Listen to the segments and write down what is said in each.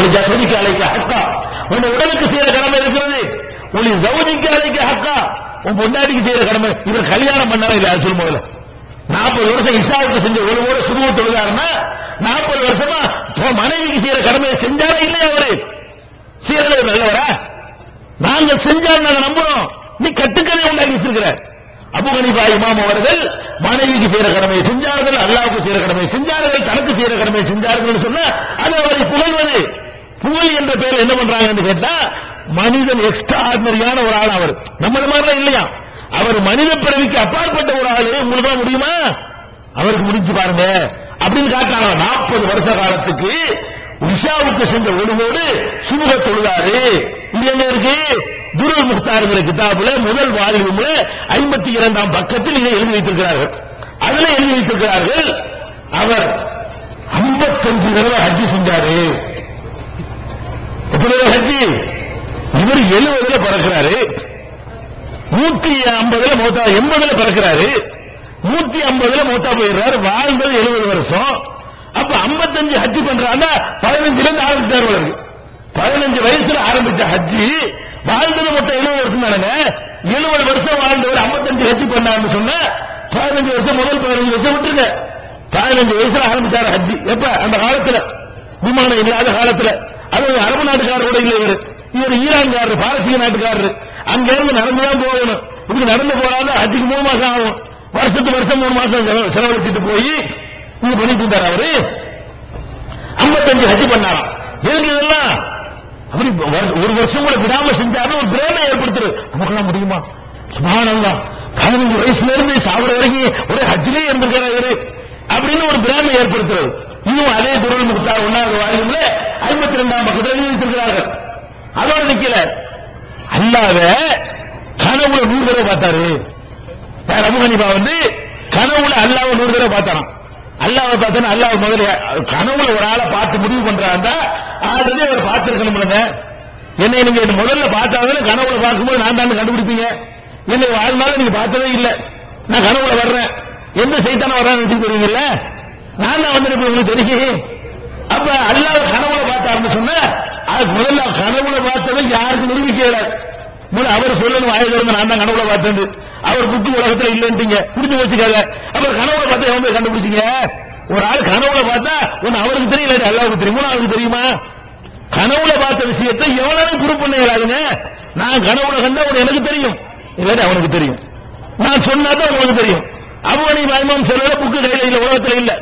ஒரு ஜசதிக்கு அழைக்க ஹக்கா. உன் உடலுக்கு செய்யற கடமை இருக்கிறது. உன் ஜவுதிக்கு அழைக்க ஹக்கா. உன் பொண்டாட்டிக்கு செய்யற கடமை. இவர் கல்யாணம் பண்ணாரா இல்லை அது சொல்லும் முதல்ல? நாற்பது வருஷம் இஷாவுக்கு செஞ்ச ஒரு ஒரு சுருவ தொழுதாருன்னா நாற்பது வருஷமா மனைவிக்கு செய்யற கடமையை செஞ்சாரா இல்லையா அவரு? செய்யறது நல்லவரா? நாங்க செஞ்சால் நாங்க நம்புறோம். நீ கட்டுக்கதை உண்டாக்கி வச்சிருக்கிற. அபு ஹனீஃபா இமாம் அவர்கள் மனைவிக்கு செய்யற கடமையை செஞ்சார்கள் அல்லாவுக்கு செய்யற கடமையை செஞ்சார்கள் தனக்கு செய்யற கடமையை செஞ்சார்கள் சொன்னா அது அவரை புகழ்வது. புகழ் என்ற பேர் என்ன பண்றாங்கன்னு கேட்டா மனிதன் எக்ஸ்ட்ரா ஆர்டினரியான ஒரு ஆள் அவர். நம்மள மாதிரிலாம் இல்லையா? அவர் மனித பிறவிக்கு அப்பாற்பட்ட ஒரு ஆளு. உங்களுக்கு தான் முடியுமா? அவருக்கு முடிஞ்சு பாருங்க. அப்படின்னு காட்டினாங்க. நாற்பது வருஷ காலத்துக்கு உஷாவுக்கு சென்ற ஒருவோடு சுமுக தொழுதாரு இது என்ன இருக்கு? துருல் முக்தாருங்கிற கிதாபுல முதல் வால்யூம்ல ஐம்பத்தி இரண்டாம் பக்கத்தில் இதை எழுதி வைத்திருக்கிறார்கள். அதுல எழுதி வைத்திருக்கிறார்கள். அவர் 55 தடவை ஹஜ்ஜி செஞ்சாரு. எத்தனை ஹஜ்ஜி இவர் எழுபதுல பிறக்கிறாரு. நூத்தி ஐம்பதுல மூத்தா எண்பதுல பிறக்கிறாரு. நூத்தி ஐம்பதுல மூத்தா போயிடுறாரு. வாழ்ந்தது எழுபது வருஷம். அப்ப 55 ஹஜ் பண்றாங்க பதினஞ்சுல இருந்து ஆரம்பிச்சாரு இருக்கு பதினஞ்சு வயசுல ஆரம்பிச்ச ஹஜ்ஜி வாழ்ந்தது மொத்தம் எழுபது வருஷம் தானுங்க. எழுபது வருஷம் வாழ்ந்தவர் 55 ஹஜ் பண்ணாருன்னு சொன்னா பதினஞ்சு வருஷம் முதல் பதினஞ்சு வருஷம் விட்டுருங்க. பதினஞ்சு வயசுல ஆரம்பிச்சாரு ஹஜ்ஜி. எப்ப? அந்த காலத்துல. விமானம் இல்லாத காலத்துல. அது அரபு நாட்டுக்காரர் கூட இல்லை இவர். இவர் ஈரான்காரர் பாரசீக நாட்டுக்காரர். அங்க இருந்து நடந்துதான் போகணும். இப்படி நடந்து போறாங்க ஹஜ்ஜுக்கு மூணு மாசம் ஆகும். வருஷத்துக்கு வருஷம் மூணு மாசம் செலவழிச்சிட்டு போய் இது பண்ணிட்டு இருந்தார் அவரு. 55 ஹஜ் பண்ணாராம். எதுக்கு இதெல்லாம் அப்படி ஒரு வருஷம் கூட விடாம செஞ்சாரு ஒரு பிரேமை ஏற்படுத்துரு நமக்கெல்லாம் முடியுமா? சுபானந்தா பதினஞ்சு வயசுல இருந்து சாப்பிட வரைக்கும் ஒரே ஹஜ்ஜிலே இருந்திருக்கிறார் இவரு. அப்படின்னு ஒரு பிரேமை ஏற்படுத்துறது. இதுவும் அதே குரல் முகத்தார் ஒன்னாவது வாயும்ல ஐம்பத்தி ரெண்டாம் பக்கத்தில் எழுதியிருக்கிறார்கள் அதோட நிக்கல. அல்லாத கனவுல நூறு தடவை பார்த்தாரு. யார் அபு வந்து கனவுல அல்லாவை நூறு தடவை பார்த்தாராம். அல்லாவை பார்த்தா அல்லாஹ் முதல்ல கனவுல ஒரு ஆளை பார்த்து முடிவு பண்றாங்க ஆல்ரெடி அவர் பார்த்திருக்கணும்லங்க என்னை நீங்க முதல்ல பார்த்தாதானே கனவுல பார்க்கும்போது நான் தான் கண்டுபிடிப்பீங்க. என்னை வாழ்நாள் நீங்க பார்த்ததே இல்லை. நான் கனவுல வர்றேன். எந்த சைத்தான வர்றேன் நினைச்சு போறீங்கல்ல நான் தான் வந்திருப்பேன் உங்களுக்கு தெரியும். அப்ப அல்லாத கனவுல பார்த்தாருன்னு சொன்ன அதுக்கு முதல்ல கனவுல பார்த்ததை யாருக்கும் நிரூபிக்கல முதல்ல அவர் சொல்லணும் வாயில இருந்து நான் தான் கனவுல பார்த்தேன் அவர் புக்கு உலகத்துல இல்லைன்றீங்க புரிஞ்சு வச்சுக்காத. அப்புறம் கனவுல பார்த்தா எவன் போய் கண்டுபிடிச்சீங்க? ஒரு ஆள் கனவுல பார்த்தா ஒன்னு அவருக்கு தெரியல அல்லாவுக்கு தெரியுமா அவருக்கு தெரியுமா? கனவுல பார்த்த விஷயத்தை எவ்வளவு குரூப் பண்ண நான் கனவுல கண்டா உனக்கு எனக்கு தெரியும். இல்லாட்டி அவனுக்கு தெரியும். நான் சொன்னாதான் உங்களுக்கு தெரியும். அவனை மயமாம் சொல்லல புக்கு கையில இல்ல உலகத்துல இல்லை.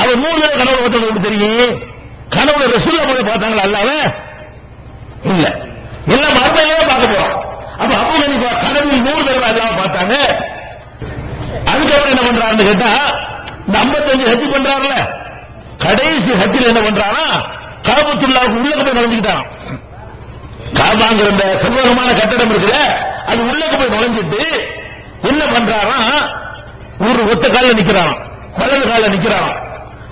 அவர் மூணு தடவை கனவுல பார்த்தா தெரியும்? கனவுல ரசூல்லா போய் பார்த்தாங்களா அல்லாவ இல்ல. எல்லாம் மறுமையிலே பார்க்க போறோம். அப்ப அபு நினைப்பா கனவில் நூறு தடவை எல்லாம் பார்த்தாங்க. அதுக்கப்புறம் என்ன பண்றாருன்னு கேட்டா இந்த 55 ஹஜ் பண்றாருல. கடைசி ஹஜ்ஜில் என்ன பண்றாரா காபத்துள்ளாவுக்கு உள்ளக்க போய் நுழைஞ்சுக்கிட்டான் காபாங்கிற இந்த செவ்வகமான கட்டடம் இருக்குல்ல அது உள்ளக்க போய் நுழைஞ்சிட்டு என்ன பண்றாரா ஒரு ஒத்த காலில் நிக்கிறான் வலது காலில் நிக்கிறான்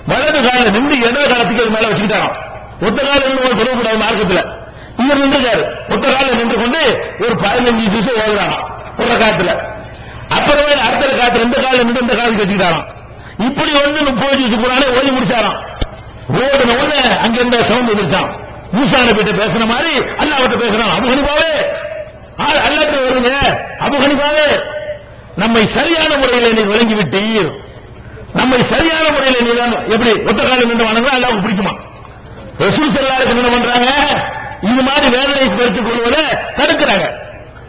வலது கால நின்று இடது காலத்துக்கு அது மேல வச்சுக்கிட்டாராம். ஒத்த கால நின்று ஒரு பெறக்கூடாது மார்க்கத்துல. இவர் நின்றுக்காரு ஒத்த கால நின்று கொண்டு ஒரு பதினஞ்சு திசை ஓதுறாராம் ஒரு காலத்துல அப்புறமே அடுத்த காலத்துல இந்த கால நின்று இந்த காலத்துக்கு வச்சுக்கிட்டாராம். இப்படி வந்து முப்பது நிமிஷம் கூடானே ஓடி முடிச்சாராம். ஓடுன உடனே அங்க இருந்த சவுண்ட் வந்துருச்சான் மூசா நபிட்ட பேசுன மாதிரி அல்லாவிட்ட பேசுறான். அபு ஹனிஃபாவே. வருங்க. அபு நம்மை சரியான முறையில் நீ விளங்கிவிட்டீர். நம்மை சரியான முறையில் நீ தான் எப்படி ஒத்த காலம் நின்று வணங்க அல்லாஹ்வுக்கு பிடிக்குமா? ரசூல் செல்லாருக்கு என்ன பண்றாங்க. இது மாதிரி வேதனை பெருத்துக் கொள்வதை தடுக்கிறாங்க.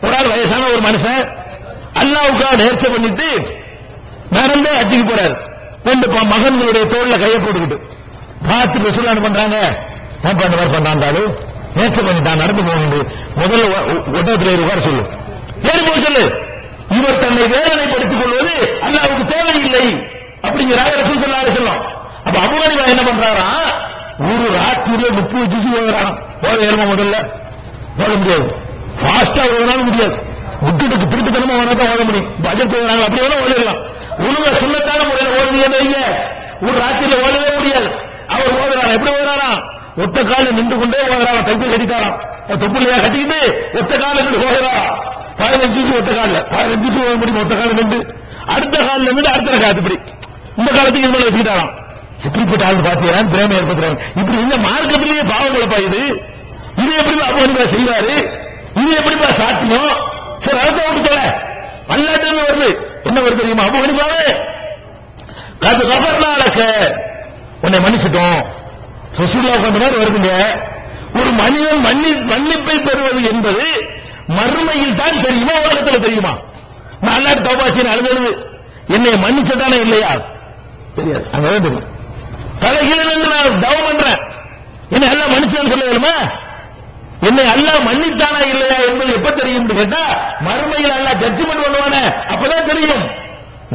ஒரு ஆள் வயசான ஒரு மனுஷன் அல்லாவுக்காக நேர்ச்சை பண்ணிட்டு நடந்தே அட்டிக்கு போறாரு. ரெண்டு மகன்களுடைய தோல்ல கையை போட்டுக்கிட்டு. பார்த்து ரசூல் என்ன பண்றாங்க? ஏன் பண்ண மாதிரி பண்றாங்க நேர்ச்சை பண்ணிட்டான் நடந்து போகணும் முதல்ல ஒ- ஒ- உட்கார சொல்லு. ஏறி போக சொல்லு. இவர் தன்னை வேதனைப்படுத்திக் கொள்வது அல்லாவுக்கு தேவையில்லை. அப்படிங்கிறாங்க ரசூல் சொல்லாரு சொல்லும் அப்ப அபூ என்ன பண்றாரா? ஒரு ராத்திரியில முப்பது ஜூஸ் ஓதுறான் போத ஏழுமா முதல்ல? ஓத முடியாது. ஃபாஸ்டா ஓதுனாலும் முடியாது. விட்டுட்டு திருட்டுத்தனமா ஓனா தான் ஓத முடியும். பட்ஜெட் ஓதுறாங்க அப்படி வேணா ஓதிடலாம் ஒழுங்கா சொல்லத்தான முறையில் ஓதுனீங்கன்னு ஒரு ராத்திரியில ஓடவே முடியாது. அவர் ஓதுறாரா எப்படி ஓதுறாரா ஒத்த கால நின்று கொண்டே ஓதுறாரா தைப்பு கட்டிட்டாராம். தொப்புலையா கட்டிக்கிட்டு ஒத்த கால நின்று ஓகிறா பதினஞ்சு ஒத்த காலில். பதினஞ்சு நிமிஷம் ஓட முடியும்? ஒத்த கால நின்று. அடுத்த காலில் நின்று அடுத்த காலத்து இப்படி இந்த காலத்துக்கு இது மேல வச்சுக்கிட்டாராம். எப்படிப்பட்ட ஆள் பாத்தீங்கன்னா பிரேம ஏற்படுத்துறாங்க இப்படி இந்த மார்க்கத்திலேயே பாவங்களப்பா இது. இது எப்படி அபு செய்வாரு? இது எப்படிப்பா சாத்தியம்? சரி அதை விட்டுத்தல அல்லாட்டு வருது. என்ன வருது தெரியுமா? அப்போ ஹனிஃபாவே. கது கபர்னாலக்க. உன்னை மன்னிச்சிட்டோம். ரசூலுல்லாஹ் அந்த மாதிரி வருதுங்க. ஒரு மனிதன் மன்னி மன்னிப்பை பெறுவது என்பது மறுமையில் தான் தெரியுமா? உலகத்தில் தெரியுமா? நான் அல்லாட்டு தௌபாசின் அழுதழுது என்னை மன்னிச்சதானே இல்லையா? தெரியாது. அங்கதான் தெரியும் தலைகீழ நான் தவம் பண்றேன். என்னை எல்லாம் மனுஷன் சொல்ல வேணுமா? என்னை அல்லாஹ் மன்னித்தானா இல்லையா என்பது எப்ப தெரியும் கேட்டா மறுமையில் அல்லாஹ் ஜட்ஜ்மெண்ட் பண்ணுவானே அப்பதான் தெரியும்.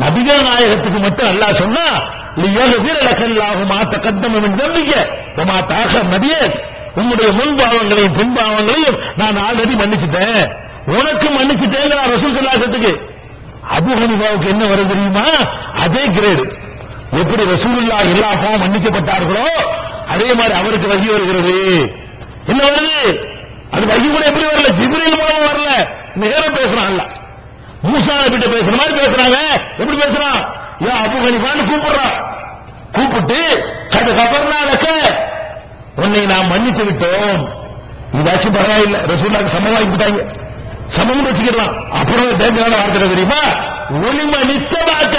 நபிகா நாயகத்துக்கு மட்டும் அல்லாஹ் சொன்னா லியகுஃபிர லக்கல்லாஹு மா தகத்தம மின் தம்பிக்க வமா தாகர் நபியே உம்முடைய முன் நான் ஆல்ரெடி மன்னிச்சிட்டேன். உனக்கு மன்னிச்சுட்டேன் ரசூல் சல்லாசத்துக்கு அபு ஹனிபாவுக்கு என்ன வர தெரியுமா? அதே கிரேடு எப்படி ரசூலுல்லா எல்லா பாவம் மன்னிக்கப்பட்டார்களோ அதே மாதிரி அவருக்கு வகி வருகிறது. என்ன வருது? அது வகி கூட எப்படி வரல? ஜிப்ரீல் மூலமா வரல. நேரம் பேசுறான் அல்ல மூசா பேசுற மாதிரி பேசுறாங்க எப்படி பேசுறான்? ஏன் அபு ஹனிஃபான்னு கூப்பிடுறான். கூப்பிட்டு கது கபர்னாலக்க உன்னை நாம் மன்னித்து விட்டோம். இதாச்சும் பரவாயில்லை. ரசூல்லாக்கு சமமாக்கி விட்டாங்க சமம் வச்சுக்கலாம் அப்புறம் தேவையான வார்த்தை தெரியுமா? ஒளிம நித்தமாக்க.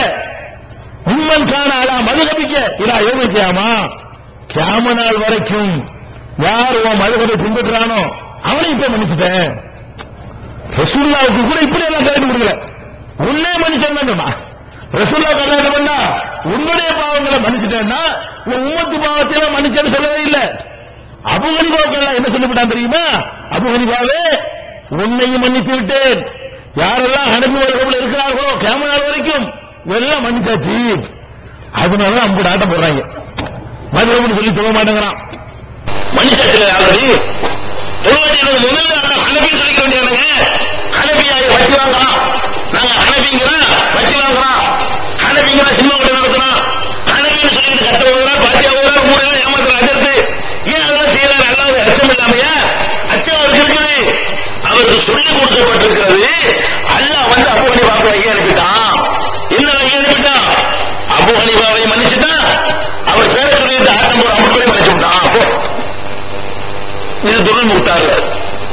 உம்மன் காண மதுகபிக்க இதா யோகிக்காமா கியாம? நாள் வரைக்கும் யார் உன் மதுகபை பின்பற்றானோ அவனை இப்ப மன்னிச்சுட்டேன். ரசூல்லாவுக்கு கூட இப்படி எல்லாம் கல்யாணம் கொடுக்கல. உன்னே மன்னிச்சேன் வேண்டுமா ரசூல்லா கல்யாணம் பண்ணா உன்னுடைய பாவங்களை மன்னிச்சுட்டேன்னா உன் உமத்து பாவத்தை மன்னிச்சேன்னு சொல்லவே இல்லை. அபுகனிபாவுக்கெல்லாம் என்ன சொல்லப்பட்டான் தெரியுமா? அபுகனிபாவே உன்னையும் மன்னித்து விட்டேன். யாரெல்லாம் அனுப்பி வருகவில் இருக்கிறார்களோ கேமரா வரைக்கும் எல்லாம் மன்னிச்சாச்சு. அதனால அம்பு ஆட்டம் போடுறாங்க. மதுரம்னு சொல்லி தூங்க மாட்டேங்கிறான். மன்னிச்சாச்சு ஆல்ரெடி சொல்லுவாங்க முதல்ல அனபின்னு சொல்லிக்க வேண்டியவனுங்க அனபியாய வச்சு வாங்கலாம் நாங்க அனபிங்கிறோம் வச்சு வாங்கலாம் அனபிங்கிற சினிமா கூட நடத்தணும் அனபின்னு சொல்லிட்டு கட்ட ஓதுறா பாத்தியா ஓதுறா மூணு ஏமாத்துற அஜர்த்து ஏன் அதெல்லாம் செய்யறாரு? அல்லாத அச்சம் இல்லாமையா? அச்சம் அவருக்கு இருக்குது. அவருக்கு சொல்லி கொடுக்கப்பட்டிருக்கிறது அல்லாஹ் வந்து அபு ஹனிஃபாவை ஐயா அனுப்பிட்டான் என்ன ஐயா அனுப்பிட்டான் அபு ஹனிஃபாவை மன்னிச்சுட்டான் அவர் பேரை சொல்லிட்டு ஆட்டம் போற அமுக்களையும் மன்னிச்சு விட்டான் போ இது துருள் முட்டாரு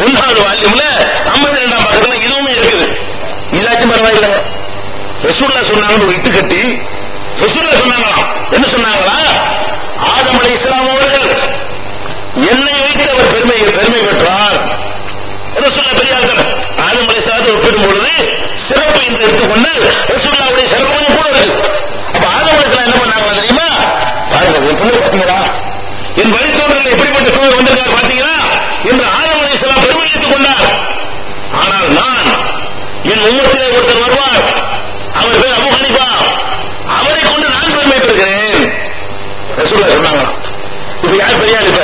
ஒன்றாவது வால்யூம்ல ஐம்பத்தி ரெண்டாம் பக்கத்துல இதுவுமே இருக்குது இதாச்சும் பரவாயில்ல ரசூல்லா சொன்னாங்க ஒரு இட்டு கட்டி ரசூல்லா சொன்னாங்களாம் என்ன சொன்னாங்களா? ஆதம் அலை இஸ்லாம் அவர்கள் என்னை வைத்து அவர் பெருமை பெருமை பெற்றார். ரசூல்லா பெரியார்கள்? ஆதம் அலை இஸ்லாத்தை ஒப்பிடும் பொழுது சிறப்பு என்று எடுத்துக்கொண்டு ரசூல்லாவுடைய சிறப்பு கூட இருக்கு அப்ப ஆதம் அலை இஸ்லாம் என்ன பண்ணாங்க தெரியுமா பாருங்க என் பிள்ளை பார்த்தீங்களா என் வழித்தோன்றல் எப்படிப்பட்ட சூழல் வந்திருக்கார் பாத்தீங்களா என்று ஆதம் அலை இஸ்லாம் பெருமைத்துக் கொண்டார் ஆனால் நான் என் உம்மத்திலே ஒருத்தர் வருவார் அவர் பேர் அபு ஹனிஃபா அவரை கொண்டு நான் பெருமை பெறுகிறேன் ரசூல்லா சொன்னாங்களாம் இப்ப யார் பெரியார் இப்ப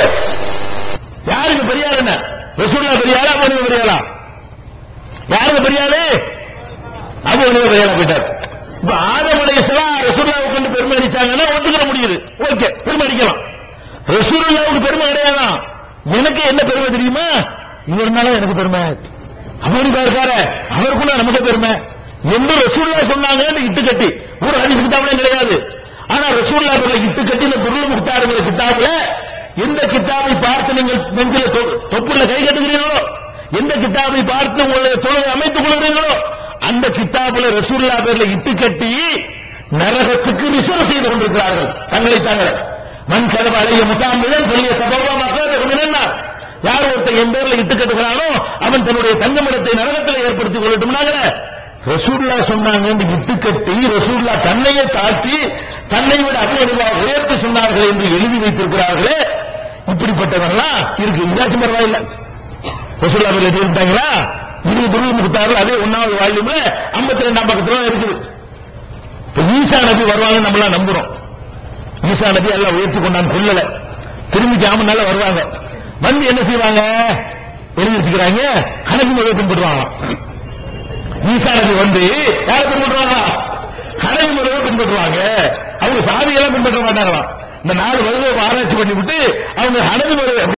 யாருக்கு பெரியார் என்ன ரசூல்லா பெரியாளா அபு ஹனிஃபா பெரியாளா யாருக்கு பெரியாளு அபு ஹனிஃபா பெரியாளா போயிட்டார். இப்ப ஆதம் அலைஹிஸ்ஸலாம் ரசூல்லாவுக்கு கொண்டு பெருமை அடிச்சாங்கன்னா ஒத்துக்கிற முடியுது. ஓகே பெருமை அடிக்கலாம். ரசூல்லாவுக்கு பெருமை கிடையாதான் எனக்கு என்ன பெருமை தெரியுமா? இவர்னால எனக்கு பெருமை. அமெரிக்கா இருக்காரு அவருக்குள்ள நமக்கு பெருமை. என்று ரசூல்லா சொன்னாங்கன்னு இட்டு கட்டி. ஒரு ஹதீஸ் கிதாப்ல கிடையாது. ஆனா ரசூல்லா இட்டு கட்டி இந்த துருள் முக்தாருங்கிற கிதாப்ல எந்த கிட்டாவை பார்த்து நீங்கள் நெஞ்சில தொ- தொப்புல கை கட்டுகிறீர்களோ? எந்த கிட்டாவை பார்த்து உங்களுடைய தொழிலை அமைத்துக் கொள்கிறீர்களோ? அந்த கிட்டாபுல ரசூல்லா பேர்ல இட்டு கட்டி நரகத்துக்கு ரிசர்வ் செய்து கொண்டிருக்கிறார்கள். தங்களை தாங்களே. மண் கதவு அலைய முகாமிடம் சொல்லிய சபவா மக்கள் யார் ஒருத்தர் என் பேர்ல இட்டு கட்டுகிறானோ அவன் தன்னுடைய தங்கமிடத்தை நரகத்தில் ஏற்படுத்திக் கொள்ளட்டும்னாங்க ரசூல்லா சொன்னாங்க இட்டு கட்டி ரசூல்லா தன்னையே தாழ்த்தி தன்னை விட அதிக உயர்த்து சொன்னார்கள் என்று எழுதி வைத்திருக்கிறார்களே. இப்படிப்பட்டவர்களாம் இருக்கு. இதாச்சும் பரவாயில்லை. ரசூல்லா பேர் எழுதி இருந்தாங்களா இருபது துருள் கொடுத்தார்கள். அதே ஒன்னாவது வால்யூம்ல ஐம்பத்தி ரெண்டாம் பக்கத்துல இருக்குது. இப்ப ஈசா நபி வருவாங்க நம்மளாம் நம்புறோம். ஈசா நபி எல்லாம் உயர்த்தி கொண்டான்னு கொள்ளல திரும்பி ஜாமனால வருவாங்க. வந்து என்ன செய்வாங்க? எழுதி வச்சுக்கிறாங்க கணக்கு முறை பின்பற்றுவாங்க. ஈசா நபி வந்து யாரை பின்பற்றுவாங்க? கணக்கு முறையை பின்பற்றுவாங்க. அவங்க சாதியெல்லாம் பின்பற்ற மாட்டாங்களாம். இந்த நாலு வருடம் ஆராய்ச்சி பண்ணி விட்டு அவங்க ஹனவி